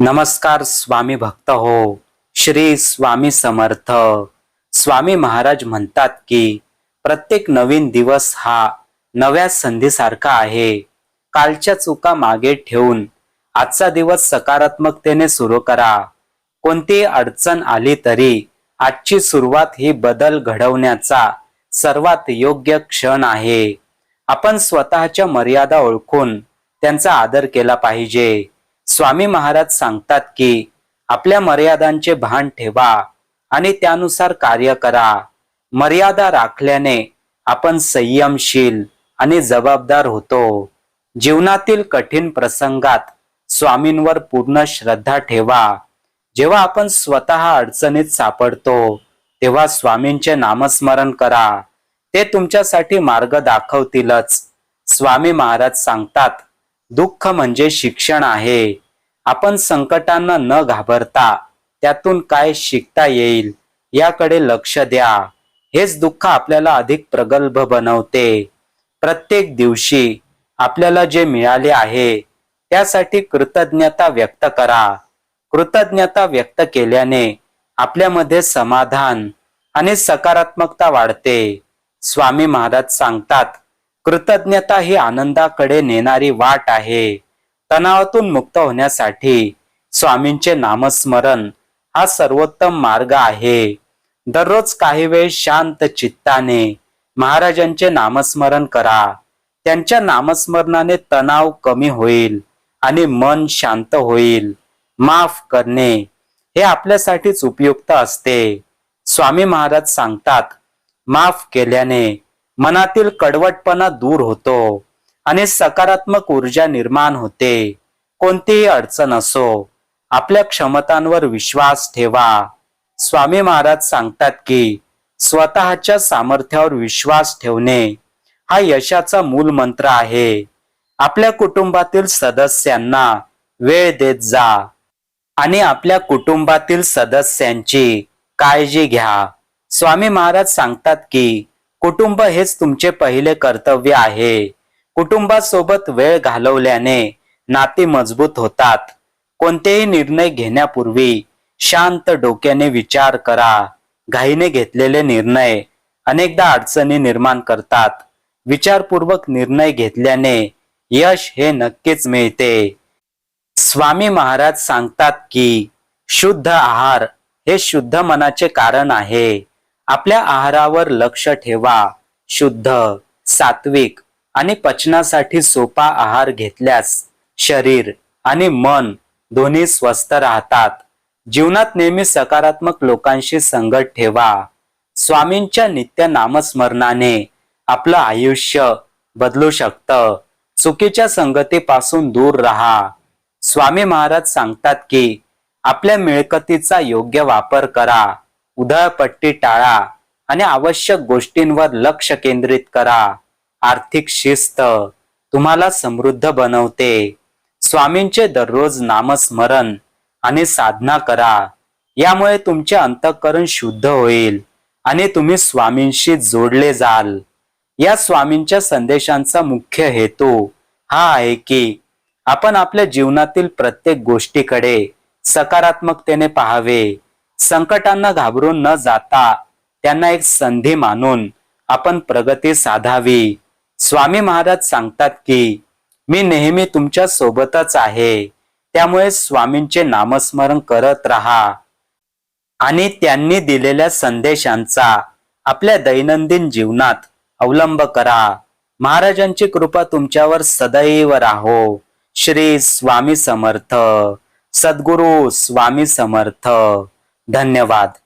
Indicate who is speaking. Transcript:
Speaker 1: नमस्कार स्वामी भक्त हो श्री स्वामी समर्थ. स्वामी महाराज म्हणतात की प्रत्येक नवीन दिवस हा नव्या संधीसारखा आहे. कालच्या चुका मागे ठेवून आजचा दिवस सकारात्मकतेने सुरू करा. कोणतीही अडचण आली तरी आजची सुरुवात ही बदल घडवण्याचा सर्वात योग्य क्षण आहे. आपण स्वतःच्या मर्यादा ओळखून त्यांचा आदर केला पाहिजे. स्वामी महाराज सांगतात की आपल्या मर्यादांचे भान ठेवा आणि त्यानुसार कार्य करा. मर्यादा राखल्याने आपण संयमशील आणि जबाबदार होतो. जीवनातील कठीण प्रसंगात स्वामींवर पूर्ण श्रद्धा ठेवा. जेव्हा आपण स्वतः अडचणीत सापडतो तेव्हा स्वामींचे नामस्मरण करा. ते तुमच्यासाठी मार्ग दाखवतीलच. स्वामी महाराज सांगतात दुःख म्हणजे शिक्षण आहे. आपण संकटांना न घाबरता त्यातून काय शिकता येईल याकडे लक्ष द्या. हेच दुःख आपल्याला अधिक प्रगल्भ बनवते. प्रत्येक दिवशी आपल्याला जे मिळाले आहे त्यासाठी कृतज्ञता व्यक्त करा. कृतज्ञता व्यक्त केल्याने आपल्यामध्ये समाधान आणि सकारात्मकता वाढते. स्वामी महाराज सांगतात कृतज्ञता ही आनंदाकडे नेणारी वाट आहे. तणावातून मुक्त होण्यासाठी स्वामींचे नामस्मरण हा सर्वोत्तम मार्ग आहे. दररोज काही वेळ शांत चित्ताने महाराजांचे नामस्मरण करा. त्यांच्या नामस्मरणाने तणाव कमी होईल आणि मन शांत होईल. माफ करणे हे आपल्यासाठीच उपयुक्त असते. स्वामी महाराज सांगतात माफ केल्याने मनातील कडवटपणा दूर होतो आणि सकारात्मक ऊर्जा निर्माण होते. कोणतीही अडचण असो आपल्या क्षमतांवर विश्वास ठेवा. स्वामी महाराज सांगतात की स्वतःच्या सामर्थ्यावर विश्वास ठेवणे हा यशाचा मूल मंत्र आहे. आपल्या कुटुंबातील सदस्यांना वेळ देत जा आणि आपल्या कुटुंबातील सदस्यांची काळजी घ्या. स्वामी महाराज सांगतात की कुटुंब हेच तुमचे पहिले कर्तव्य आहे. कुटुंबासोबत वेळ घालवल्याने नाती मजबूत होतात. कोणतेही निर्णय घेण्यापूर्वी शांत डोक्याने विचार करा. घाईने घेतलेले निर्णय अनेकदा अडचणी निर्माण करतात. विचारपूर्वक निर्णय घेतल्याने यश हे नक्कीच मिळते. स्वामी महाराज सांगतात की शुद्ध आहार हे शुद्ध मनाचे कारण आहे. आपल्या आहारावर लक्ष ठेवा. शुद्ध सात्विक आणि पचनासाठी सोपा आहार घेतल्यास शरीर आणि मन दोन्ही स्वस्थ राहतात. जीवनात नेहमी सकारात्मक लोकांशी संगत ठेवा. स्वामींच्या नित्य नामस्मरणाने आपलं आयुष्य बदलू शकतं. चुकीच्या संगतीपासून दूर राहा. स्वामी महाराज सांगतात की आपल्या मिळकतीचा योग्य वापर करा. उधळपट्टी टाळा आणि आवश्यक गोष्टींवर लक्ष केंद्रित करा. आर्थिक शिस्त तुम्हाला समृद्ध बनवते. स्वामींचे दररोज नामस्मरण आणि साधना करा. यामुळे तुमचे अंतःकरण शुद्ध होईल आणि तुम्ही स्वामींशी जोडले जाल. या स्वामींच्या संदेशांचा मुख्य हेतू हा आहे की आपण आपल्या जीवनातील प्रत्येक गोष्टीकडे सकारात्मकतेने पाहावे. संकटांना घाबरून न जाता त्यांना एक संधी मानून आपण प्रगती साधावी. स्वामी महाराज सांगतात की मी नेहमी तुमच्या सोबतच आहे. त्यामुळे स्वामींचे नामस्मरण करत राहा. आणि त्यांनी दिलेल्या संदेशांचा आपल्या दैनंदिन जीवनात अवलंब करा. महाराजांची कृपा तुमच्यावर सदैव राहो. श्री स्वामी समर्थ. सद्गुरु स्वामी समर्थ. धन्यवाद.